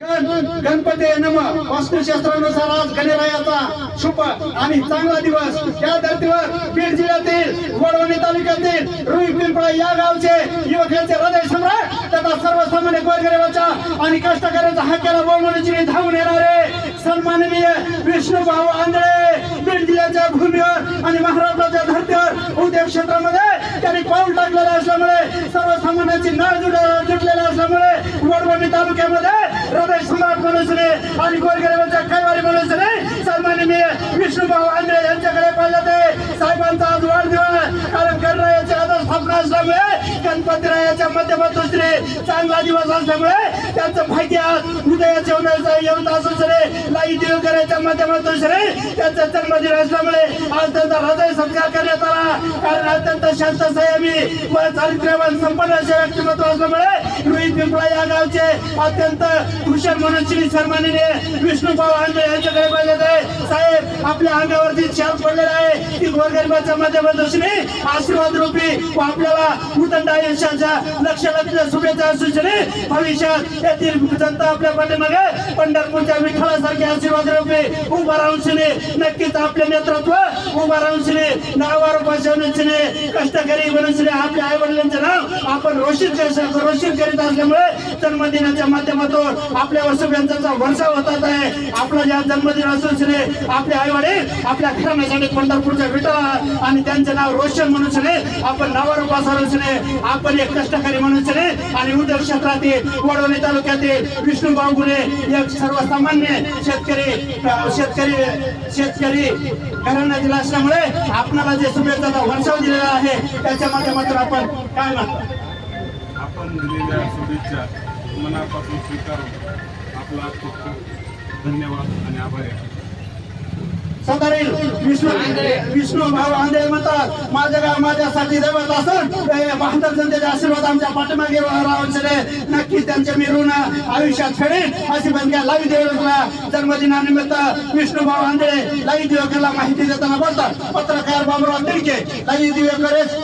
गणपती नम. वास्तुशास्त्रानुसार आज गणरायाचा शुभ आणि चांगला दिवस. या धर्तीवर बीड जिल्ह्यातील वडवणी तालुक्यातील रुई पिंपळा या गावचे युवकांचे हृदय सम्राट तथा सर्वसामान्य गोरगरिबाच्या आणि कष्टकऱ्यांचा हक्याला बोलवण्याची धावून येणारे सन्माननीय विष्णू भाऊ आंधळे बीड जिल्ह्याच्या भूमीवर आणि महाराष्ट्राच्या धर्तीवर उद्योग क्षेत्रामध्ये त्यांनी पाऊल टाकलेलं असल्यामुळे सर्वसामान्यांची नाळ जुड- जुटलेली असल्यामुळे वडवणी तालुक्यामध्ये हृदय सम्राट मनुष्यने आणि गोरगरिबांच्या कैवारी मनुष्यने सन्माननीय विष्णूभाऊ आंधळे यांच्याकडे पाहिलं ते साहेबांचा आज वाढदिवस कारण गणरायाची आदर स्थापना असल्यामुळे गणपतीरायाच्या माध्यमातून श्री चांगला दिवस असल्यामुळे त्यांचं भाग्य आज येऊन असून श्री लाई देवकराच्या माध्यमातून श्री त्यांचा जन्मदिन असल्यामुळे आज त्यांचा हृदय सत्कार करण्यात आला. कारण अत्यंत शांत संयमी व चारित्र्यवान संपन्न असे व्यक्तिमत्व असल्यामुळे रोहित पिंपळा या गावचे अत्यंत कुशल म्हणून श्री सन्माननीय विष्णूभाऊ आंबे यांच्याकडे पाहिजे साहेब आपल्या अंगावरती शाप पडलेला आहे. गोरगरिबाच्या माध्यमातून आशीर्वाद रूपी व आपल्याला उदंड आयुष्याच्या लक्ष लक्ष शुभेच्छा असू भविष्यात येथील जनता आपल्या पाठीमागे पंढरपूरच्या विठ्ठलासारखे आशीर्वाद रूपी उभा राहून नक्कीच आपले नेतृत्व उभा राहून श्री नावावर कष्टकरी बनून आपल्या आई वडिलांचे नाव आपण रोषित रोषित करीत असल्यामुळे जन्मदिनाच्या माध्यमातून आपल्या वसुब्यांचा वर्षा होतात आहे. आपला ज्या जन्मदिन असून श्री आपले आई वडील आपल्या घराण्यासाठी पंढरपूरच्या विठ्ठला आणि त्यांचं नाव रोशन म्हणून श्री आपण नावावर बसवून श्री आपण एक कष्टकरी म्हणून श्री आणि उद्योग क्षेत्रातील वडवणे तालुक्यातील विष्णू गुणे एक सर्वसामान्य शेतकरी शेतकरी शेतकरी घराण्यातील असल्यामुळे आपणाला जे शुभेच्छाचा वर्षाव दिलेला आहे त्याच्या माध्यमातून आपण काय म्हणतो? आपण दिलेल्या शुभेच्छा मनापासून स्वीकारून आपला खूप खूप धन्यवाद आणि आभार आहे सदारील विष्णू विष्णू भाऊ आंधळे म्हणतात माझ्या गाव माझ्यासाठी देवत असून. हे बहादर जनतेचे आशीर्वाद आमच्या पाठीमागे राहायचे नक्कीच त्यांचे मी ऋण आयुष्यात फेडेन अशी बंद्या लावी देवला जन्मदिनानिमित्त विष्णू भाऊ आंधळे लावी दिवकरला माहिती देताना बोलतात. पत्रकार बाबुराव तिडके लावी दिवेकरेस